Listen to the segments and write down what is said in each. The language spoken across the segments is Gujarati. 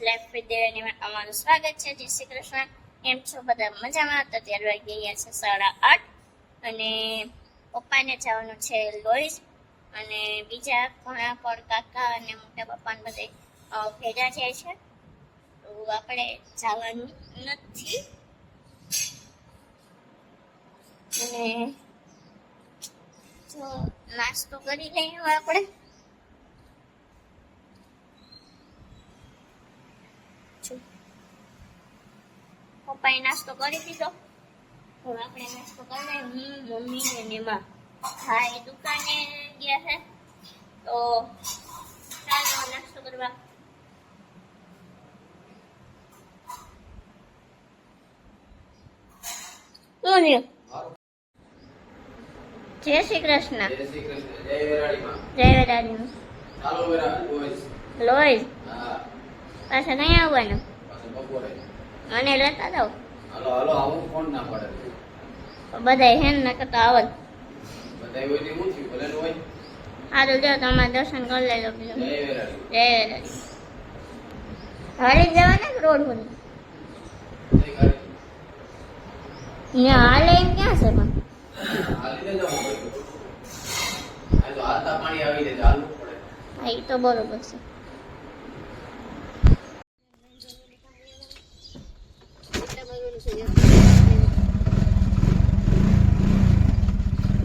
લાઈફ વિથ દેવાની અમારું સ્વાગત છે. જય શ્રી કૃષ્ણ. એમ છો બધા? મજામાં? તો ત્યારે વાગી છે સાડા આઠ અને પપ્પાને જવાનું છે લોઈસ અને બીજા ઘણા પણ કાકા અને મોટા પપ્પાને બધે ભેગા જાય છે. તો આપણે જવાનું નથી. અને જો નાસ્તો કરી લઈએ આપણે. પપ્પાએ નાસ્તો કરી દીધો. હવે આપણે નાસ્તો કરી હું મમ્મી ને એમાં હા એ દુકાને ગયા છે. તો ચાલો નાસ્તો કરવા? જય શ્રી કૃષ્ણ. જય શ્રી કૃષ્ણ. જય વેરાળીમાં જય ચાલો પાછા નહીં આવવાનું? પાછું બપોરે. મને લેતા જાઓ. હાલો હાલો આવું કોણ ના પડે. બધા હેન ન કરતા આવત બધાય હોય ને હું થયું? ભલે હોય. સારું જો તમારે દર્શન કરી લેજો બીજું. જય વેરાળી. જય વેદાની હાલી જવાના કે રોડ પર ને હાલે એમ ક્યાં છે પણ? જવું પડે આ તો હાલતા પાણી આવી જાય હાલવું પડે. હા એ તો બરોબર છે.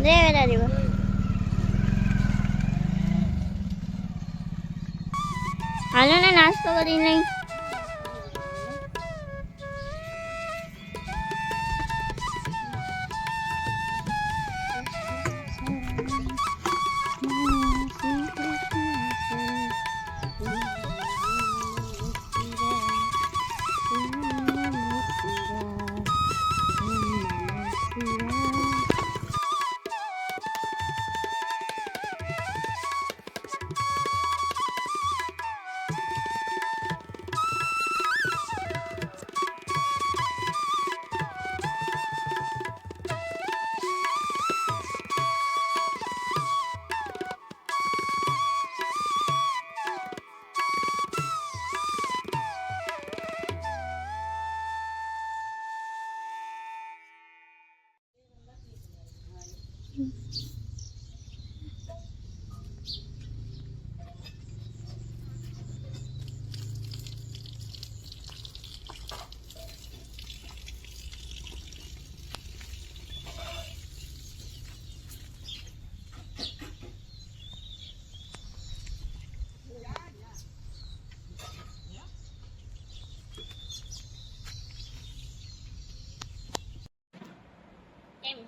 જય વેદાની હાલો ને નાસ્તો કરી લઈ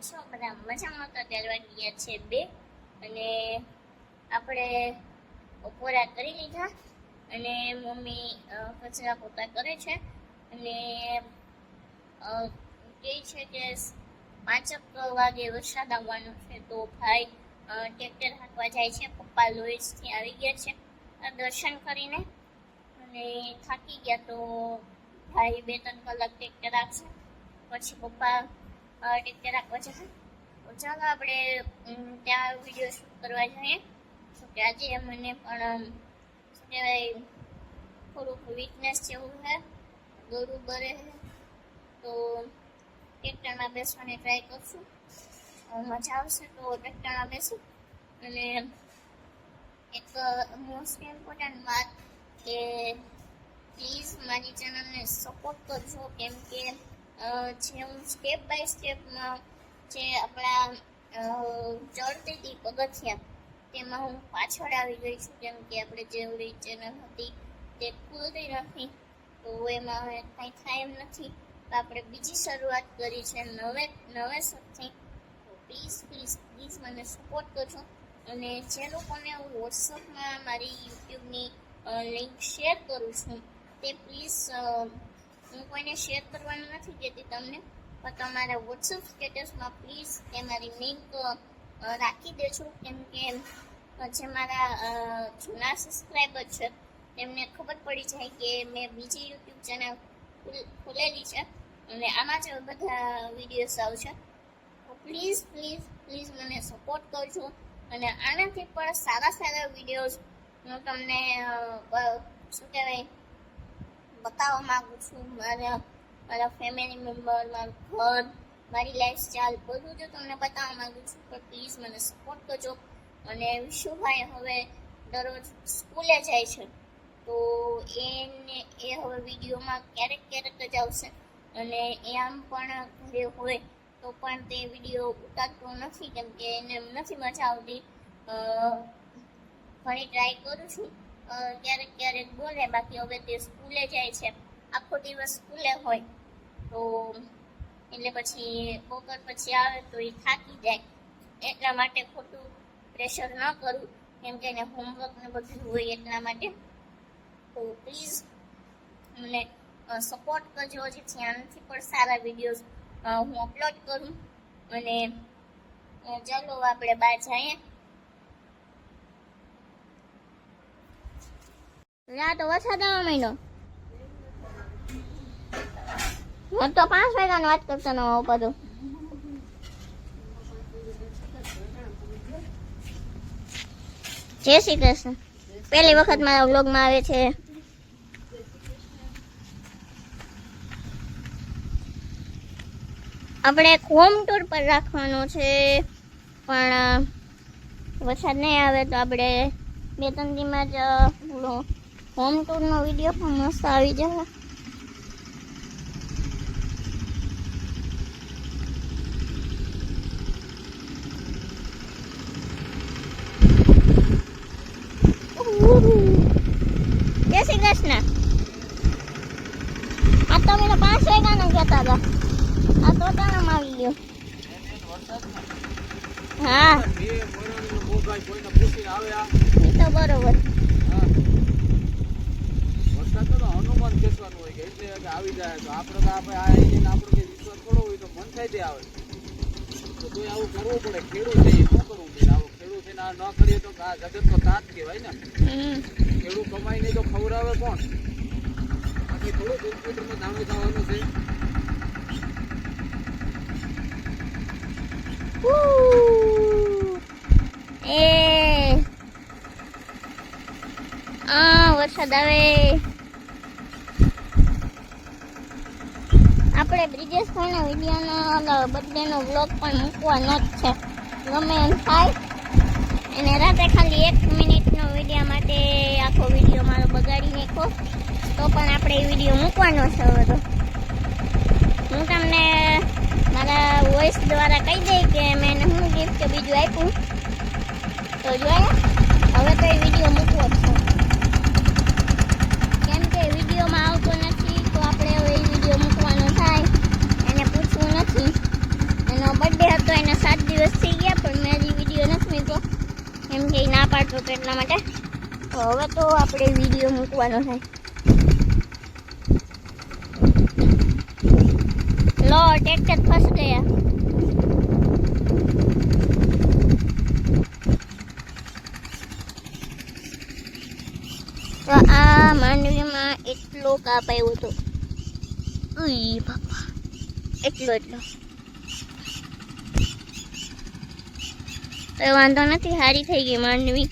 છો? બધા મજામાં? તો અત્યારે ગયા છે બે. અને આપણે બપોરા કરી લીધા. અને મમ્મી કચરા પોતા કરે છે. અને કહે છે કે પાંચક વાગે વરસાદ આવવાનો છે, તો ભાઈ ટ્રેક્ટર હાંકવા જાય છે. પપ્પા લોહીસથી આવી ગયા છે દર્શન કરીને. અને થાકી ગયા તો ભાઈ બે ત્રણ કલાક ટ્રેક્ટર આપશે પછી પપ્પા ટેક્ટર રાખવા જશે તો ચાલો આપણે ત્યાં વીડિયો શૂટ કરવા જઈએ. તો કે આજે મને પણ શું કહેવાય, થોડુંક વીકનેસ જેવું છે. ગળું બરે તો ટ્રેક્ટરમાં બેસવાની ટ્રાય કરશું. મજા આવશે તો ટ્રેક્ટરમાં બેસું. અને એક મોસ્ટ ઇમ્પોર્ટન્ટ વાત કે પ્લીઝ મારી ચેનલને સપોર્ટ કરજો. કેમ કે જે હું સ્ટેપ બાય સ્ટેપમાં જે આપણા ચડતી હતી પગથિયા, તેમાં હું પાછળ આવી ગઈ છું. કેમ કે આપણે જે ચેનલ હતી, તે ખુલતી નથી, તો એમાં હવે કાંઈ થાય એમ નથી. તો આપણે બીજી શરૂઆત કરી છે નવે નવેસરથી તો પ્લીઝ પ્લીઝ પ્લીઝ મને સપોર્ટ કરજો. અને જે લોકોને હું વોટ્સઅપમાં મારી યુટ્યુબની લિંક શેર કરું છું, તે પ્લીઝ હું કોઈને શેર કરવાનું નથી કહેતી તમને, પણ તમારા વોટ્સઅપ સ્ટેટસમાં પ્લીઝ તે મારી લિંક રાખી દેજો. કેમ કે જે મારા જૂના સબસ્ક્રાઈબર છે, તેમને ખબર પડી જાય કે મેં બીજી યુટ્યુબ ચેનલ ખોલેલી છે. અને આમાં જ બધા વિડીયોઝ આવશે. પ્લીઝ પ્લીઝ પ્લીઝ મને સપોર્ટ કરજો. અને આનાથી પણ સારા સારા વિડીયોઝ હું તમને શું કહેવાય બતાવવા માંગુ છું. મારા મારા ફેમિલી મેમ્બર મારું ઘર, મારી લાઈફસ્ટાઈલ બધું જો તમને બતાવવા માંગુ છું પણ પ્લીઝ મને સપોર્ટ કરજો. અને વિશુભાઈ હવે દરરોજ સ્કૂલે જાય છે. તો એને, એ હવે વિડીયોમાં ક્યારેક ક્યારેક જ આવશે. અને એ આમ પણ ઘરે હોય, તો પણ તે વીડિયો ઉતારતો નથી. કેમ કે એને નથી મજા આવતી. ઘણી ટ્રાય કરું છું. ક્યારેક ક્યારેક બોલે, બાકી હવે તે સ્કૂલે જાય છે. આખો દિવસ સ્કૂલે હોય. તો એટલે પછી બપોર પછી આવે તો એ થાકી જાય. એટલા માટે ખોટું પ્રેશર ન કરું. કેમ કે એને હોમવર્ક ને બધું હોય એટલા માટે. તો પ્લીઝ મને સપોર્ટ કરજો. જેથી આનાથી પણ સારા વિડીયોઝ હું અપલોડ કરું. અને ચાલો આપણે બહાર જઈએ. રાત વરસાદ આવવા મહિનો હું તો પાંચ વાગ્યાની વાત કરતો ન બધું જય શ્રી કૃષ્ણ. પહેલી વખત મારા વ્લોગમાં આવે છે. આપણે હોમ ટૂર પર રાખવાનો છે, પણ, વરસાદ નહીં આવે તો આપણે બે ત્રણ દીમાં જ હોમ ટૂરનો વીડિયો પણ મસ્ત આવી જશે જય શ્રી કૃષ્ણ. આ તો પાંચ વાગ્યાનો કહેતા હતા. આ તો તાણામાં આવી ગયો. હા. એ તો બરોબર હા. વરસાદ તો ખેંચવાનું હોય કે એટલે આવી જાય તો આપણે તો આપણે આ આવીને આપણો કે વિશ્વાસ થોડો હોય તો મન થાય તે આવે. તો તોય આવું કરવું પડે. ખેડૂત છે શું કરવું પડે આવું ખેડૂત થઈને આ ન કરીએ તો આ જગતનો તાત કહેવાય ને. ખેડૂત કમાઈ નહીં તો ખવડાવે કોણ? બાકી થોડું કોમ્પ્યુટરમાં દાણો થવાનું છે. એ. આ વરસાદ આવે. આપણે બ્રિજેશ વિડીયોનો બર્થડેનો વ્લોગ પણ મૂકવાનો જ છે. ગમે એમ થાય. અને રાતે ખાલી એક મિનિટનો વીડિયો માટે આખો વીડિયો મારો બગાડી નાખો. તો પણ આપણે એ વીડિયો મૂકવાનો છે બધો હું તમને મારા વોઇસ દ્વારા કહી દઈ કે મેં હું ગિફ્ટ બીજું આપ્યું. તો જોયા? હવે તો એ વીડિયો મૂકવો છે કેમ કે વિડીયોમાં આવતો નથી તો આપણે હવે એ વીડિયો મૂકવાનો થાય એને પૂછવું નથી એનો બર્થડે હતો એને સાત દિવસ થઈ ગયા, પણ મેં હજી વીડિયો નથી મૂક્યો. એમ કે ના પાડતો હતો એટલા માટે. હવે તો આપણે વીડિયો મૂકવાનો છે. લો ટ્રેક્ટર ફસ ગયા. તો આ માંડવીમાં એટલો કાપ આવ્યો હતો. બાપા, એટલો એટલો. તો વાંધો નથી સારી થઈ ગઈ માંડવી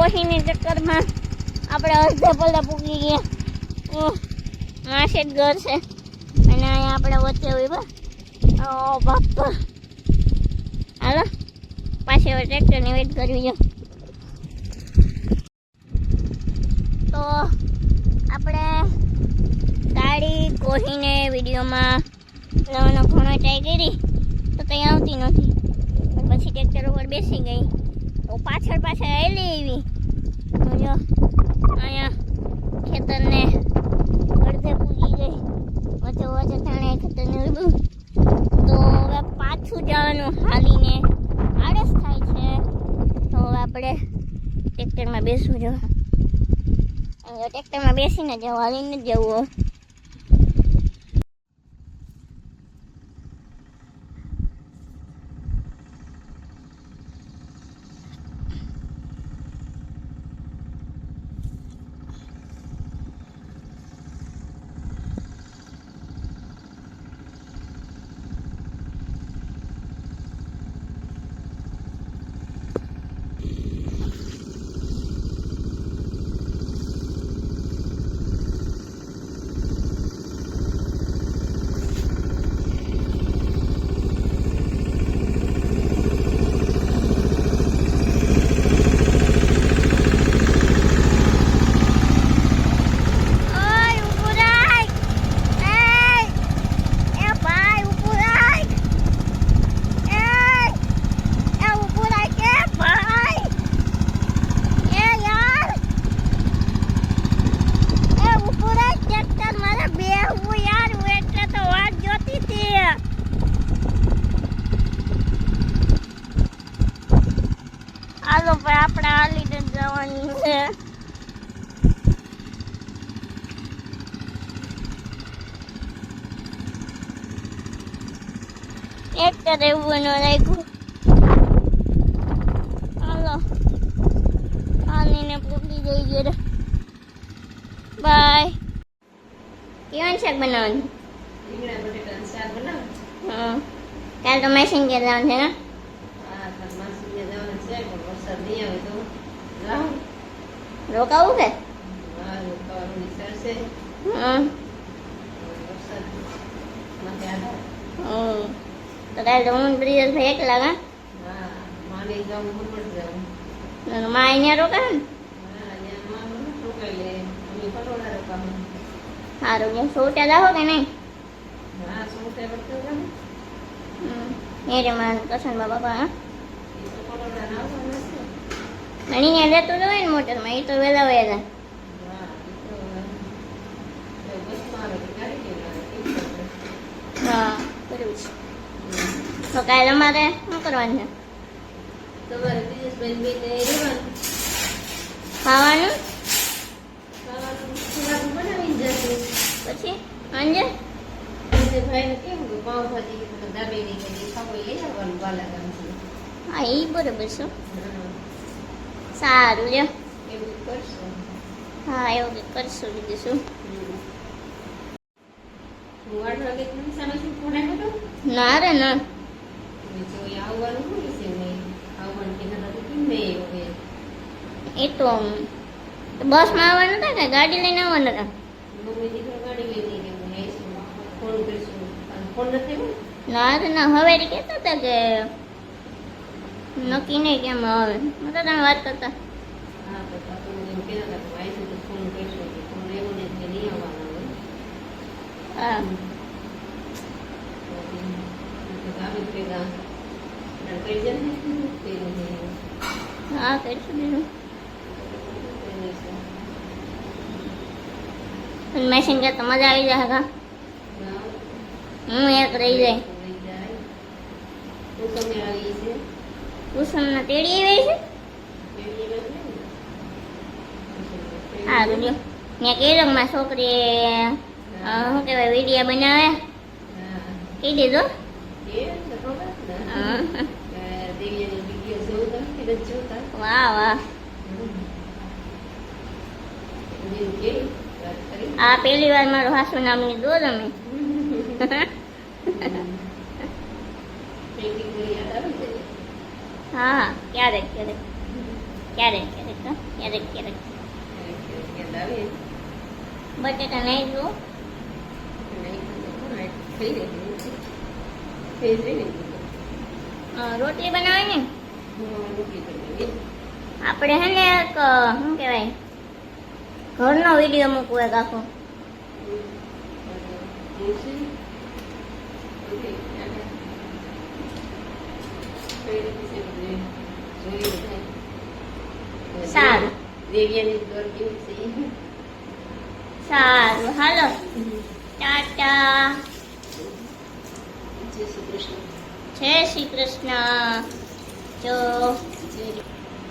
કોહીની ચક્કરમાં આપણે અડધા પલ્લે પૂકી ગયા. માસે જ ઘર છે. અને અહીંયા આપણે વચ્ચે હોય બાપા. હાલો, પાછી હવે ટ્રેક્ટરની વેટ કરવી છે તો આપણે ગાડી કોહીને વિડીયોમાં લેવાનો ઘણો ટ્રાય કરી. તો કંઈ આવતી નથી. પછી ટ્રેક્ટર ઉપર બેસી ગઈ. તો પાછળ પાછળ આવેલી એવી જો અહીંયા ખેતરને અડધે પૂગી ગઈ. વચ્ચે વચ્ચે થાણે ખેતરને અડધું. તો હવે પાછું જવાનું હાલીને. આળસ થાય છે. તો હવે આપણે ટ્રેક્ટરમાં બેસવું જો ટ્રેક્ટરમાં બેસીને જવું હાલીને જવું હોય. ઓય ઊભું રાખ એય એ ભાઈ ઊભું રાખ એય એ ઊભું રાખ એ ભાઈ એ યાર એ ઊભું રાખ ટ્રેક્ટર મારે બેહવું યાર હું એટલે તો વાત જોતી હતી હાલો ભાઈ આપણે હાલી જ જવાનું છે. એક એવું ન રાખ્યું. હાલો. હાલીને પૂરી જઈ ઘરે બાય કેવાનું શાક બનાવવાનું? કાલ તો મેસેન્જર જવાનું છે ને હા તાર માસીને જવાનું છે પણ વરસાદ નહીં આવે તો જાઓ રોકાવું કે હા રોકાવાનું વિચાર છે હમ વરસાદ માટે આધાર હમ. તો કાલે તો હું બ્રિજલ ભાઈ એકલા હા હા માને જાઉં મમ્મડ જાઉં અને માં અહીંયા રોકા ને હા ત્યાં માનું રોકાઈ લે પટોળા ના લેતું જ હોય ને મોટરમાં એ તો વહેલા વહેલા. હા બરાબર છે. તો કાલે અમારે શું કરવાનું? છે તમારે બેને ખાવાનું? પછી? અને ભાઈને કેવું કે પાવભાજી દાબેલી ખાવું લઈ આવવાનું બાલાગામથી. હા એ બરાબર છે. સારું લ્યો. હા એવું કંઈક કરશું બીજું શું. ના રે ના. એ તો બસમાં આવવાના હતા કે ગાડી લઈને આવવાના હતા? ના ના હવે કહેતા હતા કે નક્કી નહીં કેમ આવે હું તો તમે વાત કરતા હા તો પાછું એમ કહેતા હતા કે આવીશું તો ફોન કરીશું કે ફોન આવ્યો ને એટલે નહીં આવવાના હોય હા આવી ભેગા કરી જાય ને પેલું ને હા કરીશું બીજું પેલું છે. પણ મેસેન્જર તો મજા આવી જાય કા ના, હું એક રહી જાય લઈ જાય. કુસુમને તેડી આવી છે? હા જો મેં કેરમમાં છોકરી શું કહેવાય વિડીયા બનાવે. કહી દીધો? વાહ વાહ? આ પહેલી વાર મારું હાસુ નામ લીધું હો તમે પેલી કોઈ યાદ આવી જાય. હા ક્યારેક ક્યારેક ક્યારેક ક્યારેક તો ક્યારેક ક્યારેક બટેટા નહીં જો નહીં તો કોણ ખાઈ રહી થઈ રહી ને અ, રોટલી બનાવે ને આપણે હે ને એક શું કહેવાય ઘરનો વીડિયો મૂકવો એક આખો. સારું. હાલો. ટાટા. જય શ્રી કૃષ્ણ. જય શ્રી કૃષ્ણ. જો.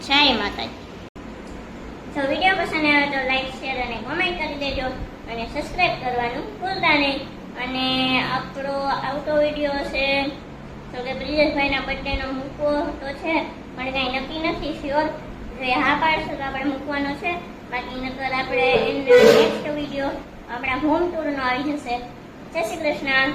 જય માતાજી. જો વીડિયો પસંદ આવે તો લાઈક શેર અને કોમેન્ટ કરી દેજો અને સબસ્ક્રાઇબ કરવાનું ભૂલતા નહીં. અને આપણો આવતો વીડિયો છે તો કે બ્રિજેશભાઈના બર્થડેનો મૂકવો તો છે. પણ કાંઈ નક્કી નથી શ્યોર જો હા પાડશો તો આપણે મૂકવાનો છે. બાકી નકર આપણે નેક્સ્ટ વીડિયો આપણા હોમ ટૂરનો આવી જશે. જય શ્રી કૃષ્ણ.